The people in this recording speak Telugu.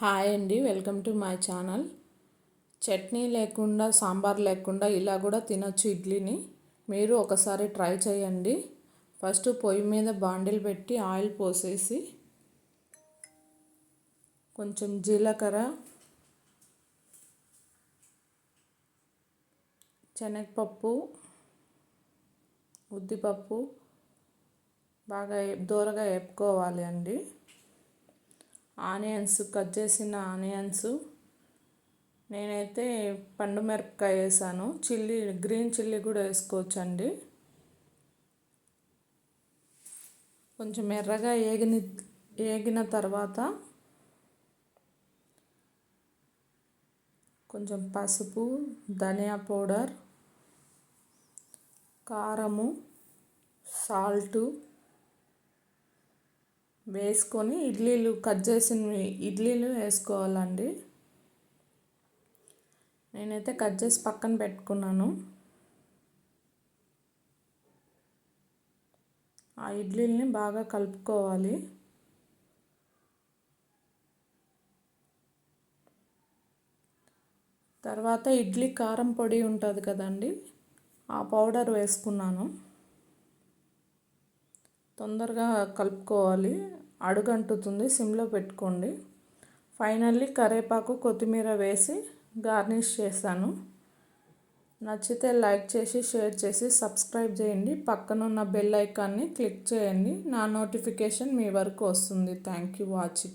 హాయ్ అండి welcome to my channel. Chutney లేకుండా సాంబార్ లేకుండా ఇలా కూడా తినొచ్చు ఇడ్లీని. మీరు ఒకసారి ట్రై చేయండి. ఫస్ట్ పొయ్యి మీద బాండిల్ పెట్టి ఆయిల్ పోసేసి కొంచెం జీలకర్ర శనగపప్పు ఉద్దిపప్పు బాగా దూరగా వేపుకోవాలి అండి. ఆనియన్స్ కట్ చేసిన ఆనియన్స్. నేనైతే పండు మిరపకాయ వేసాను. చిల్లీ గ్రీన్ చిల్లీ కూడా వేసుకోవచ్చండి. కొంచెం ఎర్రగా ఏగిన ఏగిన తర్వాత కొంచెం పసుపు ధనియా పౌడర్ కారము సాల్టు వేసుకొని ఇడ్లీలు కట్ చేసినవి ఇడ్లీలు వేసుకోవాలండి. నేనైతే కట్ చేసి పక్కన పెట్టుకున్నాను. ఆ ఇడ్లీల్ని బాగా కలుపుకోవాలి. తర్వాత ఇడ్లీ కారం పొడి ఉంటుంది కదండి ఆ పౌడర్ వేసుకున్నాను. తొందరగా కలుపుకోవాలి. అడుగంటుతుంది. సిమ్లో పెట్టుకోండి. ఫైనల్లీ కరేపాకు కొత్తిమీర వేసి గార్నిష్ చేశాను. నచ్చితే లైక్ చేసి షేర్ చేసి సబ్స్క్రైబ్ చేయండి. పక్కనున్న బెల్ ఐకాన్ని క్లిక్ చేయండి. నా నోటిఫికేషన్ మీ వరకు వస్తుంది. Thank you. Watch it.